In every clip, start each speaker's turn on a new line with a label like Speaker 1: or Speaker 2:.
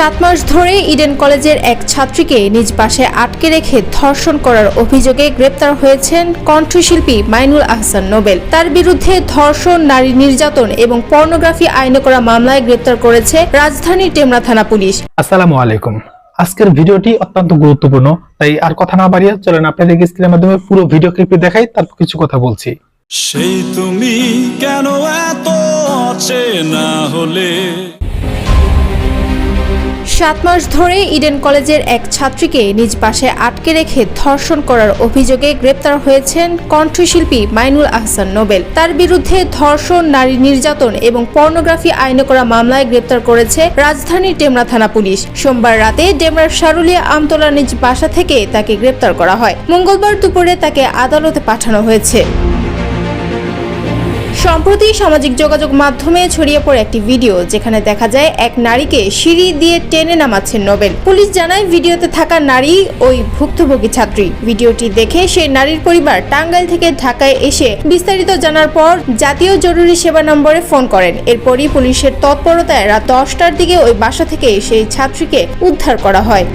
Speaker 1: সাত মাস ধরে ইডেন কলেজের এক ছাত্রীকে নিজ বাসায় আটকে রেখে ধর্ষণ করার অভিযোগে গ্রেপ্তার হয়েছেন কণ্ঠশিল্পী মাইনুল আহসান নোবেল। তার বিরুদ্ধে ধর্ষণ নারী নির্যাতন এবং পর্নোগ্রাফি আইনে করা মামলায় গ্রেপ্তার করেছে রাজধানীর টেমরা থানা পুলিশ।
Speaker 2: আসসালামু আলাইকুম। আজকের ভিডিওটি অত্যন্ত গুরুত্বপূর্ণ তাই আর কথা না বাড়িয়ে চলেন আপনাদেরকে স্ক্রিনের মাধ্যমে পুরো ভিডিও ক্লিপটি দেখাই তারপর কিছু কথা বলছি।
Speaker 3: সেই তুমি কেন এত অচেনা হলে?
Speaker 1: সাত মাস ধরে ইডেন কলেজের এক ছাত্রীকে নিজ বাসায় আটকে রেখে ধর্ষণ করার অভিযোগে গ্রেপ্তার হয়েছেন কণ্ঠশিল্পী মাইনুল আহসান নোবেল। তার বিরুদ্ধে ধর্ষণ, নারী নির্যাতন এবং পর্নোগ্রাফি আইনে করা মামলায় গ্রেপ্তার করেছে রাজধানীর ডেমরা থানা পুলিশ। সোমবার রাতে ডেমরার সারুলিয়া আমতলা নিজ বাসা থেকে তাকে গ্রেপ্তার করা হয়। মঙ্গলবার দুপুরে তাকে আদালতে পাঠানো হয়েছে। সম্প্রতি সামাজিক যোগাযোগ মাধ্যমে ছড়িয়ে পড়ে একটি ভিডিও যেখানে দেখা যায় এক নারীকে সিঁড়ি দিয়ে টেনে নামাচ্ছেন নোবেল। পুলিশ জানায়, ভিডিওতে থাকা নারী ওই ভুক্তভোগী ছাত্রী। ভিডিওটি দেখে সেই নারীর পরিবার টাঙ্গাইল থেকে ঢাকায় এসে বিস্তারিত জানার পর জাতীয় জরুরি সেবা নম্বরে ফোন করেন। এরপরই পুলিশের তৎপরতায় রাত দশটার দিকে ওই বাসা থেকে সেই ছাত্রীকে উদ্ধার করা হয়।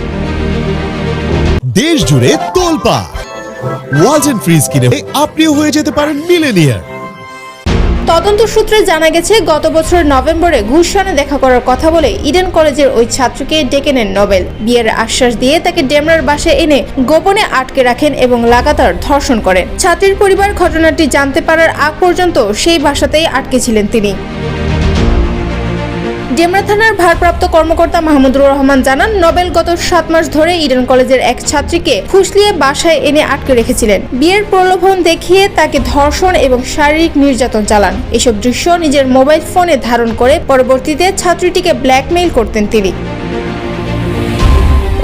Speaker 4: দেশ জুড়ে তোলপা ওয়ালটন ফ্রিজ কিনে আপনিও হয়ে যেতে পারেন মিলেনিয়ার।
Speaker 1: তদন্ত সূত্রে জানা গেছে, গত বছর নভেম্বরে ঘুষখানে দেখা করার কথা বলে ইডেন কলেজের ওই ছাত্রকে ডেকে নেন নোবেল। বিয়ের আশ্বাস দিয়ে তাকে ডেমরার বাসায় এনে গোপনে আটকে রাখেন এবং লাগাতার ধর্ষণ করেন। ছাত্রীর পরিবার ঘটনাটি জানতে পারার আগ পর্যন্ত সেই বাসাতেই আটকে ছিলেন তিনি। ডেমরা থানার ভারপ্রাপ্ত কর্মকর্তা মাহমুদুর রহমান জানান, নোবেল গত সাত মাস ধরে ইডেন কলেজের এক ছাত্রীকে ফুসলিয়ে বাসায় এনে আটকে রেখেছিলেন। বিয়ের প্রলোভন দেখিয়ে তাকে ধর্ষণ এবং শারীরিক নির্যাতন চালান। এসব দৃশ্য নিজের মোবাইল ফোনে ধারণ করে পরবর্তীতে ছাত্রীটিকে ব্ল্যাকমেইল করতেন তিনি।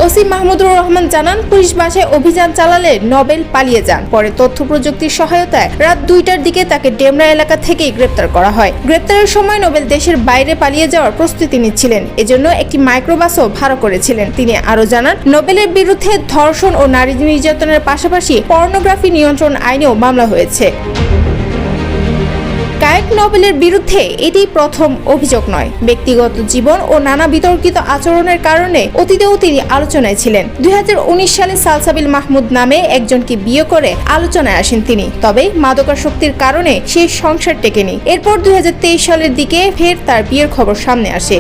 Speaker 1: ওসি মাহমুদুর রহমান জানান, পুলিশ বাসায় অভিযান চালালে নবেল পালিয়ে যান। পরে তথ্য প্রযুক্তির সহায়তায় রাত দুইটার দিকে তাকে ডেমরা এলাকা থেকেই গ্রেপ্তার করা হয়। গ্রেপ্তারের সময় নোবেল দেশের বাইরে পালিয়ে যাওয়ার প্রস্তুতি নিচ্ছিলেন। এজন্য একটি মাইক্রোবাসও ভাড়া করেছিলেন। তিনি আরও জানান, নোবেলের বিরুদ্ধে ধর্ষণ ও নারী নির্যাতনের পাশাপাশি পর্নোগ্রাফি নিয়ন্ত্রণ আইনেও মামলা হয়েছে। গায়ক নোবেলের বিরুদ্ধে এটি প্রথম অভিযোগ নয়। ব্যক্তিগত জীবন ও নানা বিতর্কিত আচরণের কারণে অতীতেও তিনি আলোচনায় ছিলেন। দুই হাজার উনিশ সালে সালসাবিল মাহমুদ নামে একজনকে বিয়ে করে আলোচনায় আসেন তিনি। তবে মাদকাসক্তির কারণে সেই সংসার টেকেনি। এরপর দুই হাজার তেইশ সালের দিকে ফের তার বিয়ের খবর সামনে আসে।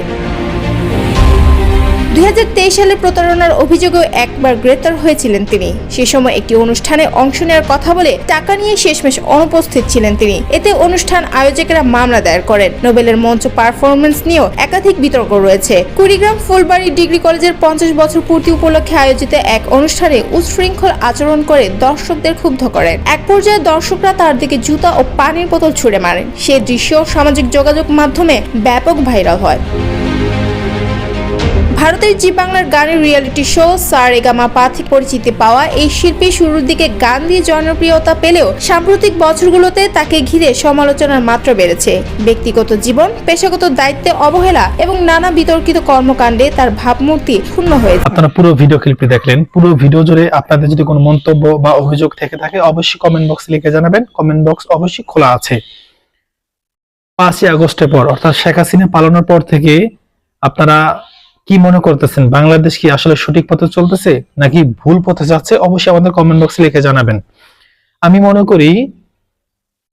Speaker 1: দুই হাজার তেইশ সালে প্রতারণার অভিযোগেও একবার গ্রেপ্তার হয়েছিলেন তিনি। সে সময় একটি অনুষ্ঠানে অংশ নেওয়ার কথা বলে টাকা নিয়ে শেষমেশ অনুপস্থিত ছিলেন তিনি। এতে অনুষ্ঠান আয়োজকেরা মামলা দায়ের করেন। নোবেলের মঞ্চ পারফরমেন্স নিয়েও একাধিক বিতর্ক রয়েছে। কুড়িগ্রাম ফুলবাড়ি ডিগ্রি কলেজের পঞ্চাশ বছর পূর্তি উপলক্ষে আয়োজিত এক অনুষ্ঠানে উচ্ছৃঙ্খল আচরণ করে দর্শকদের ক্ষুব্ধ করেন। এক পর্যায়ে দর্শকরা তার দিকে জুতা ও পানির বোতল ছুড়ে মারেন। সে দৃশ্য সামাজিক যোগাযোগ মাধ্যমে ব্যাপক ভাইরাল হয়। ভারতের জি বাংলার গানের রিয়েলিটি শো সার এগামা পা পরিচিতি পাওয়া এই শিল্পী শুরুর দিকে গান দিয়ে জনপ্রিয়তা পেলেও সাম্প্রতিক বছরগুলোতে তাকে ঘিরে সমালোচনার মাত্রা বেড়েছে। ব্যক্তিগত জীবন, পেশাগত দায়িত্বে অবহেলা এবং নানা বিতর্কিত কর্মকাণ্ডে তার ভাবমূর্তি ক্ষুণ্ণ হয়েছে।
Speaker 2: আপনারা পুরো ভিডিও ক্লিপটি দেখলেন। পুরো ভিডিও জুড়ে আপনাদের যদি কোনো মন্তব্য বা অভিযোগ থেকে থাকে, অবশ্যই কমেন্ট বক্সে লিখে জানাবেন। কমেন্ট বক্স অবশ্যই খোলা আছে। পাঁচই আগস্টের পর, অর্থাৎ শেখ হাসিনা পালানোর পর থেকে আপনারা কি মনে করতেছেন? বাংলাদেশ কি আসলে সঠিক পথে চলতেছে নাকি ভুল পথে যাচ্ছে? অবশ্যই আমাদের কমেন্ট বক্সে লিখে জানাবেন। আমি মনে করি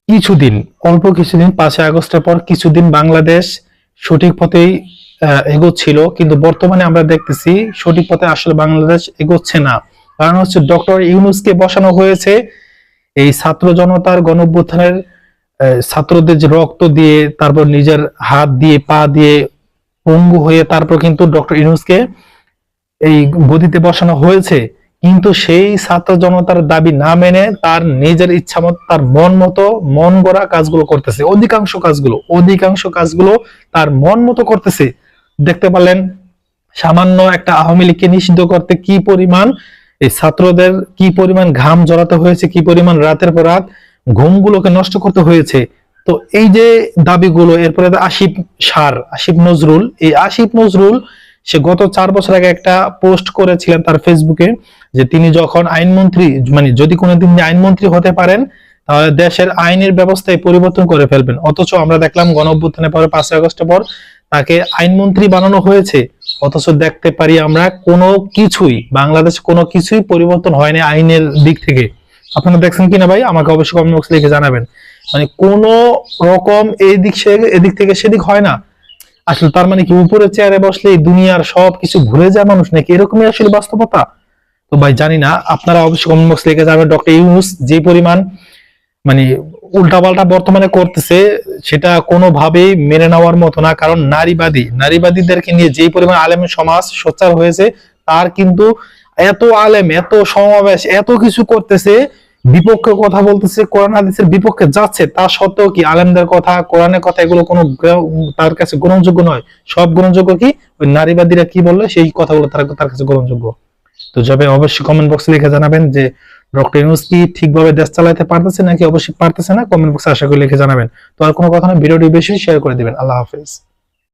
Speaker 2: কিছুদিন অল্প কিছুদিন পাঁচই আগস্টের পর কিছুদিন বাংলাদেশ সঠিক পথেই এগোচ্ছিল। কিন্তু বর্তমানে আমরা দেখতেছি সঠিক পথে আসলে বাংলাদেশ এগোচ্ছে না। কারণ হচ্ছে ডক্টর ইউনুসকে বসানো হয়েছে এই ছাত্র জনতার গণঅভ্যুত্থানের আহ, ছাত্রদের যে রক্ত দিয়ে তারপর নিজের হাত দিয়ে পা দিয়ে পঙ্গু হয়ে তারপর কিন্তু ডক্টর ইউনুসকে এই গদিতে বসানো হয়েছে। কিন্তু সেই ছাত্র জনতার দাবি না মেনে তার নিজের ইচ্ছা মতো, তার মন মতো, মন গড়া কাজগুলো করতেছে। অধিকাংশ কাজগুলো অধিকাংশ কাজগুলো তার মন মতো করতেছে। দেখতে পারলেন, সামান্য একটা আওয়ামী লীগকে নিষিদ্ধ করতে কি পরিমাণ, এই ছাত্রদের কি পরিমাণ ঘাম জড়াতে হয়েছে, কি পরিমাণ রাতের পর রাত ঘুমগুলোকে নষ্ট করতে হয়েছে। তো এই যে দাবিগুলো, এরপরে আসিফ সার, আসিফ নজরুল, এই আসিফ নজরুল, সে গত চার বছর আগে একটা পোস্ট করেছিলেন তার ফেসবুকে, যে তিনি যখন আইনমন্ত্রী মানে যদি কোনোদিন আইনমন্ত্রী হতে পারেন, তাহলে দেশের আইনের ব্যবস্থায় পরিবর্তন করে ফেলবেন। অথচ আমরা দেখলাম গণ অভ্যুত্থানের পরে পাঁচই আগস্টের পর তাকে আইনমন্ত্রী বানানো হয়েছে। অথচ দেখতে পারি আমরা কোনো কিছুই, বাংলাদেশ কোনো কিছুই পরিবর্তন হয়নি আইনের দিক থেকে। আপনারা দেখছেন কিনা ভাই? আমাকে অবশ্যই কমেন্ট বক্সে লিখে জানাবেন। মানে কোন রকম এই দিক সে- এদিক থেকে সেদিক হয় না। আসলে তার মানে কি, উপরে চেয়ারে বসলে দুনিয়ার সব কিছু ভুলে যায় মানুষ নাকি? এরকমই আসলে বাস্তবতা। তো ভাই, জানি না, আপনারা অবশ্যই কমেন্ট বক্সে লিখে যাবেন। ডক্টর ইউনুস যে পরিমাণ মানে উল্টাপাল্টা বর্তমানে করতেছে, সেটা কোনোভাবেই মেনে নেওয়ার মতো না। কারণ নারীবাদী, নারীবাদীদেরকে নিয়ে যেই পরিমাণ আলেম সমাজ সোচ্চার হয়েছে, তার কিন্তু এত আলেম, এত সমাবেশ, এত কিছু করতেছে বিপক্ষে কথা বলতেছে, কোরআন হাদিসের বিপক্ষে যাচ্ছে, তা সত্ত্বেও কি আলেমদের কথা, কোরআনের কথা এগুলো কোনো তার কাছে গ্রহণযোগ্য নয়? সব গ্রহণযোগ্য কি? ওই নারীবাদীরা কি বললে? সেই কথাগুলো তার তার কাছে গ্রহণযোগ্য। তো যাবে অবশ্যই কমেন্ট বক্সে লিখে জানাবেন যে, ডক্টর ইউনুস কি ঠিকভাবে দেশ চালাতে পারতেছে নাকি অবশ্যই পারতেছে না? কমেন্ট বক্সে আশা করি লিখে জানাবেন। তো আর কোনো কথা না, ভিডিওটি বেশি শেয়ার করে দিবেন। আল্লাহ হাফেজ।